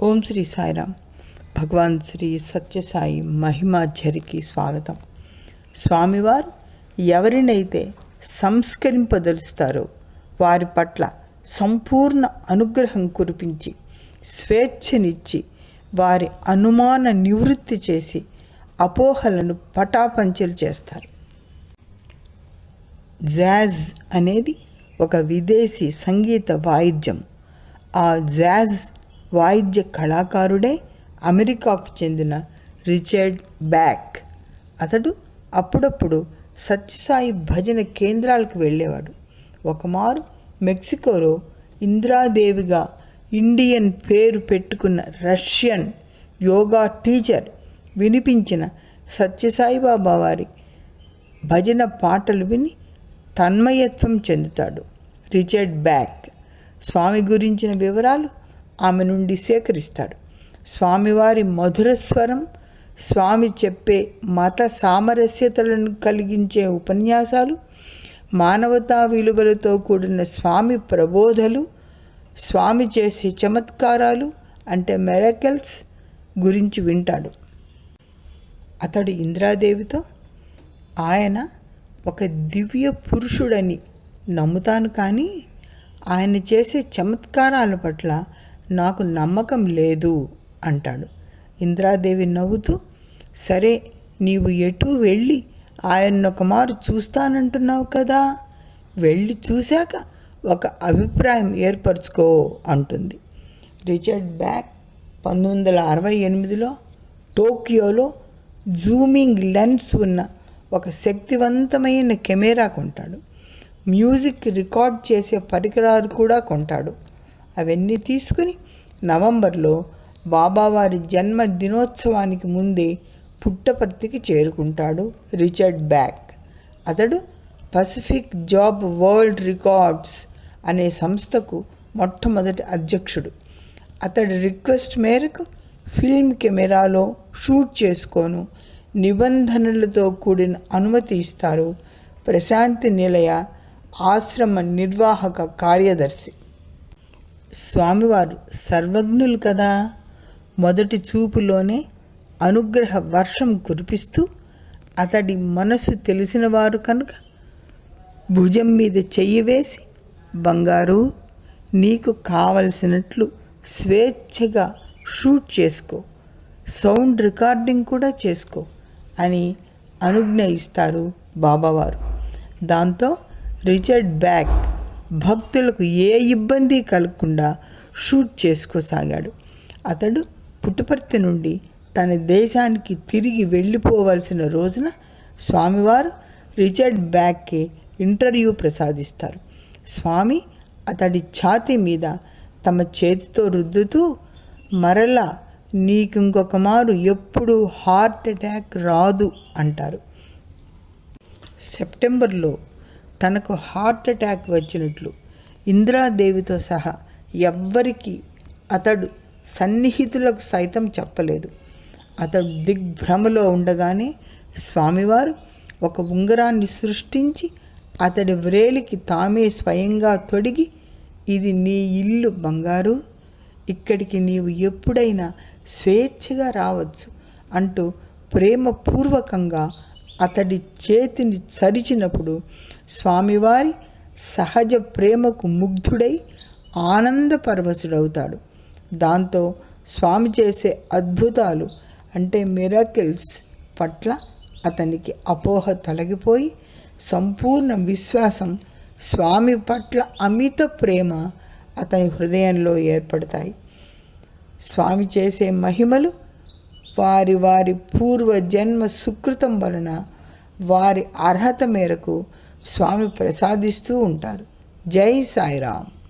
ఓం శ్రీ సాయిరామ్. భగవాన్ శ్రీ సత్యసాయి మహిమాచరికి స్వాగతం. స్వామివారు ఎవరినైతే సంస్కరింపదలుస్తారో వారి పట్ల సంపూర్ణ అనుగ్రహం కురిపించి స్వేచ్ఛనిచ్చి వారి అనుమాన నివృత్తి చేసి అపోహలను పటాపంచలు చేస్తారు. జాజ్ అనేది ఒక విదేశీ సంగీత వాయిద్యం. ఆ జాజ్ వాయిద్య కళాకారుడే అమెరికాకు చెందిన రిచర్డ్ బ్యాక్. అతడు అప్పుడప్పుడు సత్యసాయి భజన కేంద్రాలకు వెళ్ళేవాడు. ఒకమారు మెక్సికోలో ఇంద్రాదేవిగా ఇండియన్ పేరు పెట్టుకున్న రష్యన్ యోగా టీచర్ వినిపించిన సత్యసాయిబాబా వారి భజన పాటలు విని తన్మయత్వం చెందుతాడు రిచర్డ్ బ్యాక్. స్వామి గురించిన వివరాలు ఆమె నుండి సేకరిస్తాడు. స్వామివారి మధుర స్వరం స్వామి చెప్పే మత సామరస్యతలను కలిగించే ఉపన్యాసాలు మానవతా విలువలతో కూడిన స్వామి ప్రబోధలు స్వామి చేసే చమత్కారాలు అంటే మెరకల్స్ గురించి వింటాడు. అతడు ఇంద్రాదేవితో ఆయన ఒక దివ్య పురుషుడని నమ్ముతాను కానీ ఆయన చేసే చమత్కారాల పట్ల నాకు నమ్మకం లేదు అంటాడు. ఇంద్రాదేవి నవ్వుతూ సరే నీవు ఎటు వెళ్ళి ఆయన ఒకమారు చూస్తానంటున్నావు కదా? వెళ్ళి చూశాక ఒక అభిప్రాయం ఏర్పరచుకో అంటుంది. రిచర్డ్ బ్యాక్ పంతొమ్మిది వందల అరవై ఎనిమిదిలో టోక్యోలో జూమింగ్ లెన్స్ ఉన్న ఒక శక్తివంతమైన కెమెరా కొంటాడు. మ్యూజిక్ రికార్డ్ చేసే పరికరాలు కూడా కొంటాడు. అవన్నీ తీసుకుని నవంబర్లో బాబావారి జన్మ దినోత్సవానికి ముందే పుట్టపర్తికి చేరుకుంటాడు రిచర్డ్ బ్యాక్. అతడు పసిఫిక్ జాబ్ వరల్డ్ రికార్డ్స్ అనే సంస్థకు మొట్టమొదటి అధ్యక్షుడు. అతడి రిక్వెస్ట్ మేరకు ఫిల్మ్ కెమెరాలో షూట్ చేసుకోను నిబంధనలతో కూడిన అనుమతి ఇస్తారు ప్రశాంతి నిలయ ఆశ్రమ నిర్వాహక కార్యదర్శి. స్వామివారు సర్వజ్ఞులు కదా. మొదటి చూపులోనే అనుగ్రహ వర్షం కురిపిస్తూ అతడి మనసు తెలిసినవారు కనుక భుజం మీద చెయ్యి వేసి బంగారు నీకు కావలసినట్లు స్వేచ్ఛగా షూట్ చేసుకో సౌండ్ రికార్డింగ్ కూడా చేసుకో అని అనుజ్ఞ ఇస్తారు బాబావారు. దాంతో రిచర్డ్ బ్యాక్ భక్తులకు ఏ ఇబ్బంది కలగకుండా షూట్ చేసుకోసాగాడు. అతడు పుట్టుపర్తి నుండి తన దేశానికి తిరిగి వెళ్ళిపోవలసిన రోజున స్వామివారు రిచర్డ్ బ్యాక్కి ఇంటర్వ్యూ ప్రసాదిస్తారు. స్వామి అతడి ఛాతి మీద తమ చేతితో రుద్దుతూ మరలా నీకు ఇంకొక మారు ఎప్పుడు హార్ట్ అటాక్ రాదు అంటారు. సెప్టెంబర్లో తనకు హార్ట్ అటాక్ వచ్చినట్లు ఇందిరాదేవితో సహా ఎవ్వరికి అతడు సన్నిహితులకు సైతం చెప్పలేదు. అతడు దిగ్భ్రమలో ఉండగానే స్వామివారు ఒక ఉంగరాన్ని సృష్టించి అతడి వ్రేలికి తామే స్వయంగా తొడిగి ఇది నీ ఇల్లు బంగారు ఇక్కడికి నీవు ఎప్పుడైనా స్వేచ్ఛగా రావచ్చు అంటూ ప్రేమపూర్వకంగా అతడి చేతిని చరిచినప్పుడు స్వామివారి సహజ ప్రేమకు ముగ్ధుడై ఆనందపరవశుడవుతాడు దాంతో స్వామి చేసే అద్భుతాలు అంటే మిరాకిల్స్ పట్ల అతనికి అపోహ తొలగిపోయి సంపూర్ణ విశ్వాసం స్వామి పట్ల అమిత ప్రేమ అతని హృదయంలో ఏర్పడతాయి. స్వామి చేసే మహిమలు వారి వారి పూర్వ జన్మ సుకృతం వలన వారి అర్హత మేరకు స్వామి ప్రసాదిస్తూ ఉంటారు. జై సాయిరామ్.